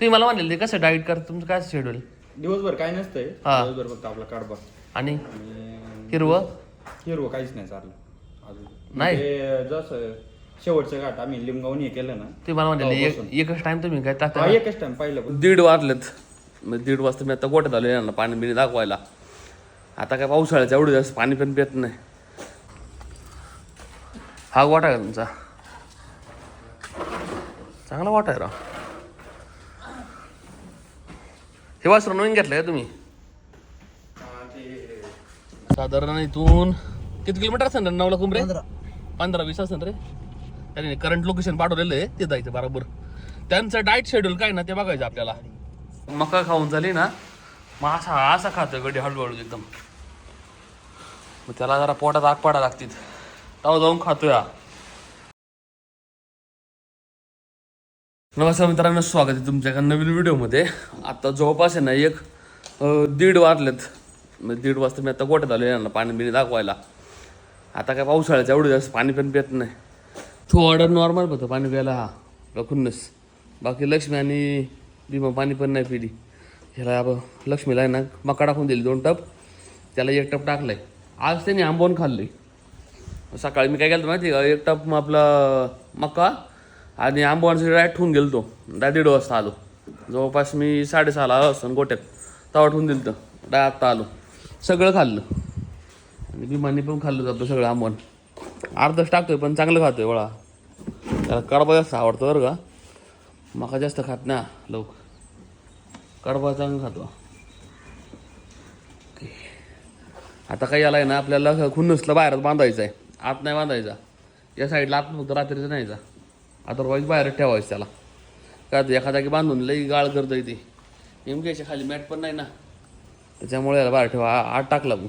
तुम्ही मला म्हणले ते कसं डाईट करता? तुमचं काय शेड्यूल दिवसभर काय नसतंय. हा. दिवसभर फक्त आपला कडबा आणि आणि हिरवं? हिरवं काहीच नाही चाललं. अजून. नाही. ते जसं शेवटचं घाट आम्ही लिमगावून हे केलं ना तुम्ही मला म्हणले एक- एकच टाइम तुम्ही काय हा टाकता एकच टाइम पाहिलं पण दीड वाजलेत. मग दीड वाजता मी आता गोठ्यात आलो यांना पाणी बिणी दाखवायला. आता काय पावसाळ्याचं एवढं जास्त पाणी पण पित नाही. हा गोठा आहे का तुमचा? चांगला गोठा आहे राव. हे वासरू नवीन घेतलंय का तुम्ही? साधारण इथून किती किलोमीटर असेल रे नवला कुंभरे? पंधरा. वीस असेल रे. त्याने करंट लोकेशन पाठवलेलं आहे ते जायचं बरोबर. त्यांचं डाएट शेड्यूल काय ना ते बघायचं आपल्याला. मका खाऊन झाली ना मग असा असा खातोय गडी हळूहळू एकदम. मग त्याला जरा पोटात आग पाडा लागतील तेव्हा जाऊन खातोय हा. नमस्कार मित्रांनो स्वागत आहे तुमच्या एका नवीन व्हिडिओमध्ये. आता जवळपास आहे ना एक दीड वाजलेत. म्हणजे दीड वाजता मी आता गोठ्यात आलो यांना पाणी बिणी दाखवायला. आता काय पावसाळ्याचं एवढं जास्त पाणी पण पित नाही. तो ऑर्डर नॉर्मल होतं पाणी प्यायला हा रखूनच बाकी लक्ष्मी आणि भीमा पाणी पण नाही पिली. ह्याला लक्ष्मीला आहे ना मका टाकून दिली दोन टप. त्याला एक टप आहे आज त्यांनी आंबवून खाल्ली सकाळी मी काय केलं माहिती आहे का? एक टप मग आपला मका आणि आंबवणसाठी डायरेक्ट ठेवून गेलो तो डाय दीड वाजता आलो. जवळपास मी साडेसहाला आलो असतो गोट्यात. तवा ठेवून दिलं तर डाय आत्ता आलो. सगळं खाल्लं. आणि विमानी पण खाल्लं जातं सगळं आंबवण. अर्धच टाकतोय पण चांगलं खातोय वळा त्याला कडबा जास्त आवडतो बरं का. मका जास्त खात ना लोक कडबा चांगलं खातो. आता काही आलाय ना आपल्याला खुन्नसला बाहेरच बांधायचं आहे आत नाही बांधायचा. या साईडला आत फक्त रात्रीचं नाही जा अदरवाईज बाहेर ठेवायचं त्याला. काय होतं, एखादा की बांधून लई गाळ करता नेमकी नेमक्याच्या खाली मॅट पण नाही ना. त्याच्यामुळे याला बाहेर ठेवा. आ- आत टाकला मग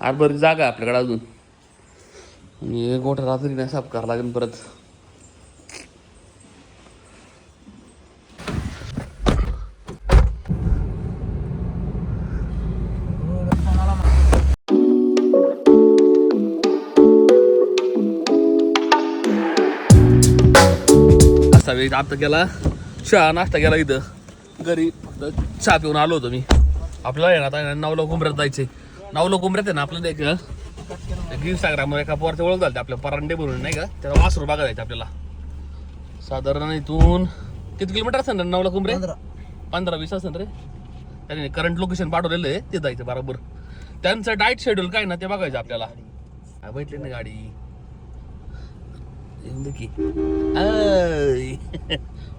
आत बरी जागा आहे आपल्याकडे अजून. आणि गोठा रात्री नाही साफ करावं लागेल परत. नाश्ता वेळी आता गेला. चहा नाश्ता गेला इथं. घरी फक्त चहा पिऊन आलो होतो मी. आपल्याला ना आता नवला कुंभऱ्यात जायचे नवला कुंभऱ्यात आहे ना आपल्याला एक इंस्टाग्रामवर एका पोरचे ओळख झाली आपल्या परांडे म्हणून नाही का? त्याला वासरू बघा जायचं आपल्याला. साधारण इथून किती किलोमीटर असेल रे नवला कुंभरे पंधरा. वीस असेल रे. त्याने करंट लोकेशन पाठवलेलं आहे ते जायचं बरोबर. त्यांचं डाएट शेड्यूल काय ना ते बघायचं आपल्याला. भेटली ना गाडी. की.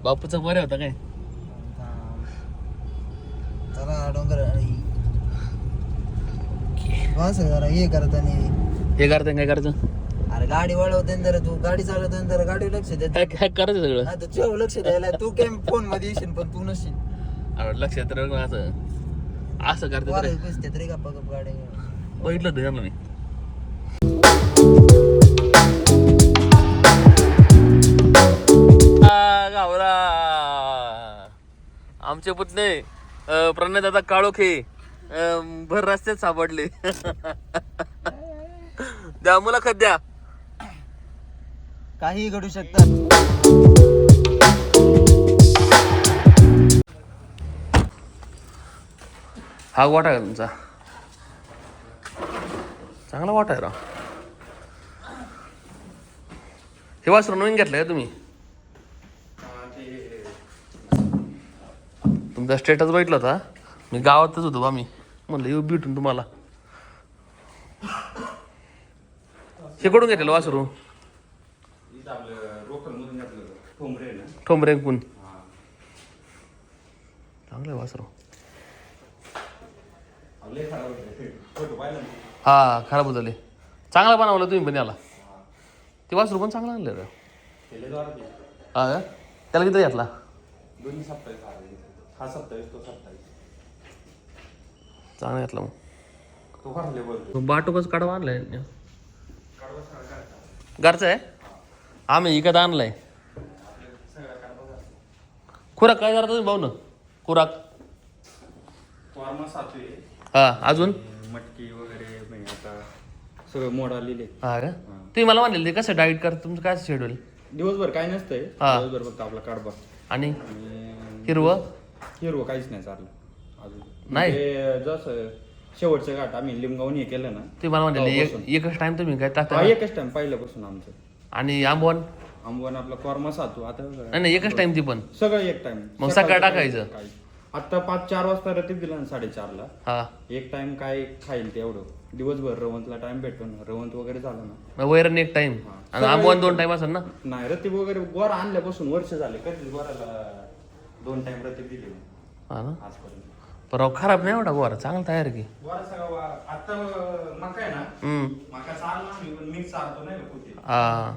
बापूचा बरे होता काय? चला डोंगर बस जरा हे करत हे करते काय करायचं अरे गाडी वळवते जरा तू गाडी चालवते जरा गाडी लक्ष देत काय करायचं सगळं? तर जेव लक्ष द्यायला. तू काय फोनमध्ये येशील पण तू नसशील अरे लक्षात राहिलं ना असं असं करते तरी. तरी बघितलं होतं मी? आमचे पुतणे प्रणय दादा काळोखे भर रस्त्यात सापडले. द्या मुलाखत द्या. काही घडू शकतात हा वाटा आहे का तुमचा. चांगला वाटा आहे राव. हे वासरू नवीन घेतलंय का तुम्ही? तुमचा स्टेटस बघितला होता. मी गावातच होतो बा मी. म्हणलं येऊ भेटून तुम्हाला. हे कडून घेतलेलं वासरू? इथं ठोंबरे चांगलं आहे वासरू. हा खराब होते हा खराब झाले चांगला बनवलं तुम्ही पण याला. ते वासरू पण चांगलं आणलं रे हा त्याला किती घेतला? दोन्ही हा सप्ताहीस तो सप्ताहीस चांगला घेतला मग. तो भरले बोलतो बाटोकच कडवा आणलाय घरचा. आहे? आम्ही इकत आणलाय. खुराक काय करता तुम्ही भाऊ ना खुराक. फॉर्मा सातवे हा अजून? मटकी वगैरे आता सगळं मोड आलेले हा का? तुम्ही मला म्हणले ते कसं डाईट करता? तुमचं काय शेड्यूल दिवसभर काय नसतंय. हा. दिवसभर फक्त आपला कडबा आणि? आणि हिरवं? हिरवं काहीच नाही चाललं. अजून. नाही? ते जसं शेवटचं घाट आम्ही लिमगावून हे केलं ना ते मला म्हणले. एक एकच टाइम तुम्ही काय हा टाकता एकच टाइम पहिल्यापासून आमचं. आणि आंबवण? आंबवण आपला कॉर्मा सातू आता नाही एकच टाइम ती पण. सगळं एक टाइम मग सकाळी टाकायचं? आता पाच चार वाजता रतीब दिला ना साडेचारला. हा. एक टाइम काय खाईल तेवढं दिवसभर रवंतला टाइम भेटतो ना. रवंत वगैरे झालं ना. मग वैरण एक टाइम आणि आंबवण दोन टाइम असेल ना? नाही रतीब वगैरे गोरा आणल्यापासून वर्ष झाले. कधीच गोराला दोन टाइम रतीब दिले हा ना? आजपर्यंत. पण राव खराब नाही एवढा गोरा चांगला तयार की? गोरा सगळा वा- आता मका आहे ना? हम्म. मका चालला मी पण मिक्स चालतो नाही का कुठे हा.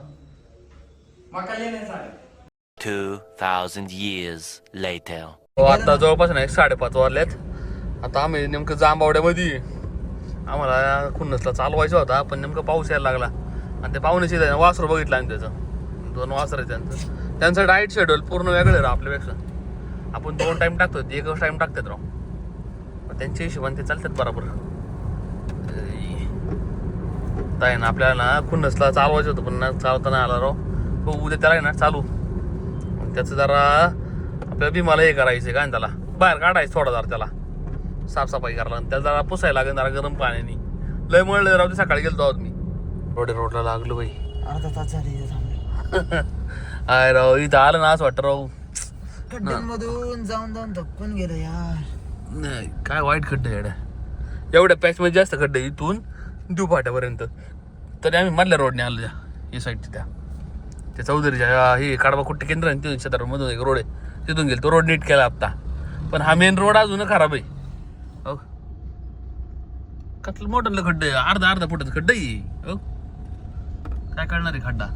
मका नाही चालेल 2,000 years later. हो आता जवळपास ना एक साडेपाच वाजल्यात आता आम्ही नेमकं जांबावड्यामध्ये आहे. आम्हाला खुन्नसला चालवायचा होता पण नेमकं पाऊस यायला लागला. आणि ते पाहुण्याची वासरू बघितलं आम्ही त्याचं. दोन वासर आहे त्यांचं. त्यांचं डाएट शेड्यूल पूर्ण वेगळं आहे राव आपल्यापेक्षा. आपण दोन टाइम टाकतो ते एकच टाइम टाकतात राव. त्यांच्या हिशोबाने ते चालतात बरोबर. ताई ना आपल्याला ना खुन्नसला चालवायचं होतं पण ना चालवता नाही आला राव. तो उद्या त्याला आहे ना चालू. त्याचं जरा आपल्याला भीमाला हे करायचं काय त्याला? बाहेर काढायचं थोडा जरा त्याला. साफसफाई करायला. आणि त्याला जरा पुसायला लागेल जरा गरम पाण्याने. लय मळलं राव ते सकाळी गेलो आहोत मी. रोडे रोडला लागलो बाई. अर्धा तास झाले. आय राव इथं आलं ना असं वाटतं राव. खड्ड्यांमधून जाऊन जाऊन धक्कून गेलं यार. नाही काय वाईट खड्डे आहे येड्या. एवढ्या पॅचमध्ये जास्त खड्डे इथून देऊ फाट्यापर्यंत तरी आम्ही मधल्या रोडने आलो त्या या साईडच्या त्या. त्या चौधरीच्या हे काडबा कुट्टे केंद्र आहे ना, तिथून शेतामधून एक रोड आहे. तिथून गेलो तो रोड नीट केला आत्ता पण हा मेन रोड अजून खराब आहे. हो. कसलं मोठं खड्डे आहे अर्धा अर्धा फुटाचं खड्डे आहे. हो. काय करणार आहे खड्डा?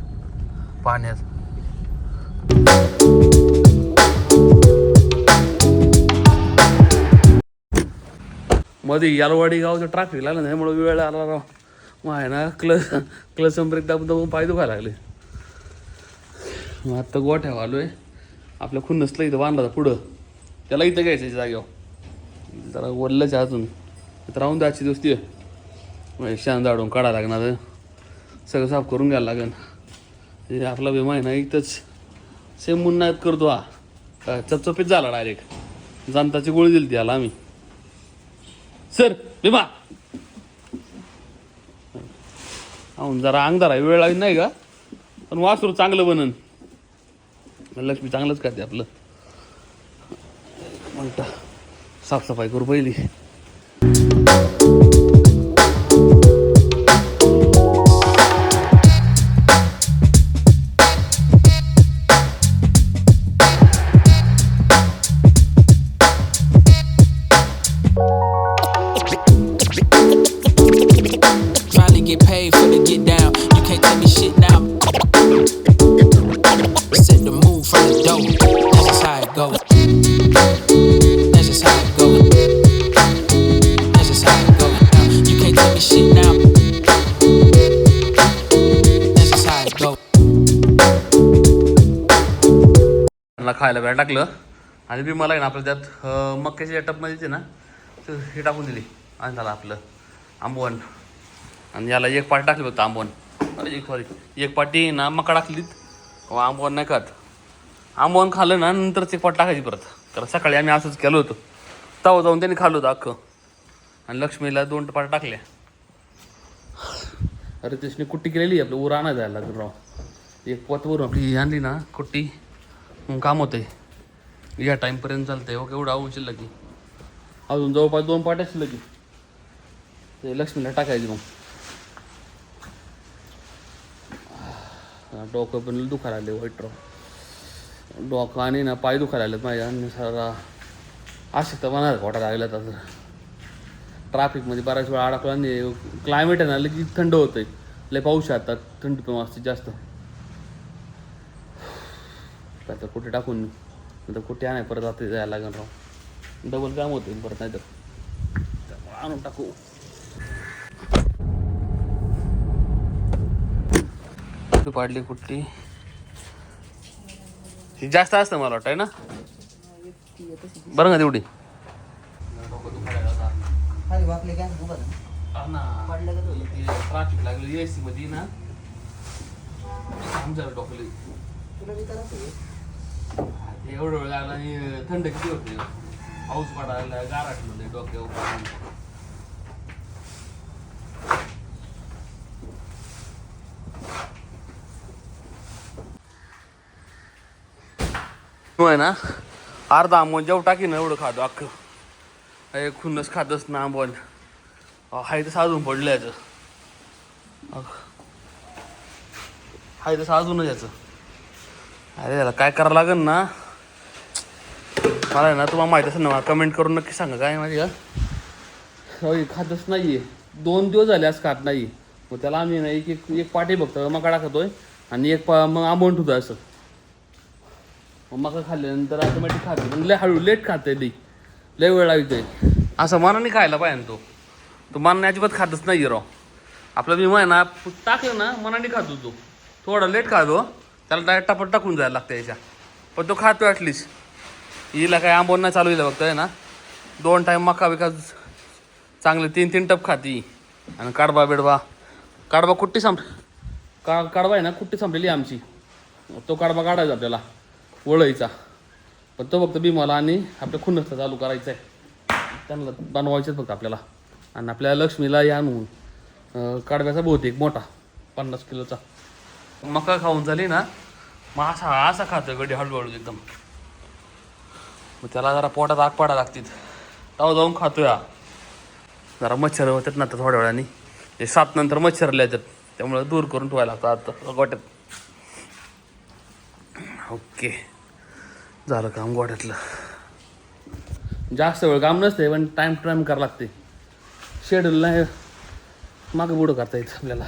पाण्यात मध्ये यालवाडी गावचं ट्रॅफिक लागलं नाही म्हणून वेळ आला राव. मग आहे ना क्लच क्लच ब्रेक दाबून दाबून पाय दुखायला लागले. मग आत्ता गोठ्यावर आलो आहे आपल्या खुन्नसला इथं बांधला होता पुढं. त्याला इथं घ्यायचं याच्या जागेवर. जरा वल्लच अजून. इथं राहून द्यायची दोस्ती आहे शान जाडून काढा लागणार सगळं साफ करून घ्यायला लागेल. हे आपला विमा आहे ना इथंच. सेम मुन्नात करतो हा. चपचपीत झाला डायरेक्ट जांताची गोळी दिली त्याला आम्ही. सर विमा आहून जरा अंगधारा वेळ लागेल नाही का? पण वासरू चांगलं बनन. लक्ष्मी चांगलंच करते आपलं. म्हणता साफसफाई करू पहिली. खायला बाहेर टाकलं. आणि बी मला आहे ना आपलं त्यात मक्याच्या टपमध्ये येते ना ते हे टाकून दिली. आणि झालं आपलं आंबवण. आणि याला एक पाट टाकली होतं आंबवण. अरे एक सॉरी एक पाटी ना मका टाकलीत. आंबवण नाही खात. आंबवण खाल्लं ना नंतरच एक पाट टाकायची परत. कारण सकाळी आम्ही असंच केलं होतं. तवा जाऊन त्यांनी खाल्लं होतं अख्खं. आणि लक्ष्मीला दोन पाट टाकल्या. अरे त्याने कुट्टी केलेली आपलं. उर आणा जायला राव. एक पोतवरून आपली आणली ना कुट्टी. काम होते या टाईमपर्यंत चालतंय हो केवढं आवून शिल्लक की. अजून जवळपास दोन पाट्या शिल्लक की ते लक्ष्मीला टाकायची मग. डोकं पण दुखा दुखायला आले वाईट राव. डोकं आणि ना पाय दुखायला आलेत माझ्या आणि सारा असे तर मनात घोटा लागला तर ट्रॅफिकमध्ये बऱ्याच वेळा अडकला आणि क्लायमेट आहे ना लगेच थंड होतं लय पाऊस आहे आता थंडी पण वाजते जास्त. त्याचं कुठे टाकून? नंतर कुठे आणाय परत आता जायला लागेल राव. डबल काम होतं परत नाही तर आणून टाकू. कुठे पाडली कुठली ही जास्त असतं मला वाटतं आहे ना? बरं का तेवढी? ट्रॅफिक लागलं एसी मध्ये ना. आमच्या टोकली तुला बी करायचं आहे? ते एवढं वेळ लागला आणि थंड किती होते? पाऊस पडायला गाराटमध्ये डोक्यावर होय ना अर्धा आंबोन जेव टाकी ना एवढं खातो अख्खं. अरे खुन्नस खातच ना आंबोन हाय तसं अजून पडलं याचं. हाय तसं अजूनच याचं. अरे याला काय करावं लागेल ना? मला आहे ना तुम्हाला माहिती असेल ना मला कमेंट करून नक्की सांगा काय माहिती का? होय खातच नाहीये. दोन दिवस झाले आज खात नाही. मग त्याला आम्ही ना एक एक एक पाटी बघतो मका टाकतोय आणि एक पा मग आंबवून ठेवतो असं. मग मका खाल्ल्यानंतर ऑटोमॅटिक खाते. मग लय हळू लेट खाते लई. लय वेळ लागतोय. असं मनाने खायला पाहिजे तो. तो मनाने अजिबात खातच नाही राव. आपला विमा आहे ना टाकलं ना मनाने खातो तो. थोडा लेट खातो. त्याला डायरेक्ट टापट टाकून जायला लागतं याच्या. पण तो खातो ॲटलीस्ट हिला काय आंबोन नाही चालू होईल फक्त आहे ना? दोन टाईम मका बिका चांगले तीन तीन टप खाती. आणि काढबा बिडबा. काढबा कुट्टी संप का काढबा आहे ना कुट्टी संपलेली आमची? तो काढबा काढायचा आपल्याला वळायचा पण तो फक्त बिमाला आणि आपल्या खुन्नसला चालू करायचा आहे त्यांना बनवायचेच फक्त आपल्याला. आणि आपल्या लक्ष्मीला या आणून काढव्याचा बहुतेक मोठा पन्नास किलोचा. मका खाऊन झाली ना मग असा असा खातो गडी हळूहळू एकदम. मग त्याला जरा पोटात आग पाडा लागतील तेव्हा जाऊन खातो हा. जरा मच्छर होतात ना आता थोड्या वेळाने. ते सात नंतर मच्छर येतात. त्यामुळे दूर करून ठेवायला लागतं आता गोट्यात ओके. झालं काम गोट्यातलं जास्त वेळ काम नसते पण टाईम टाईम करावं लागते शेड्यूल नाही मागं बुडं करता येतं आपल्याला.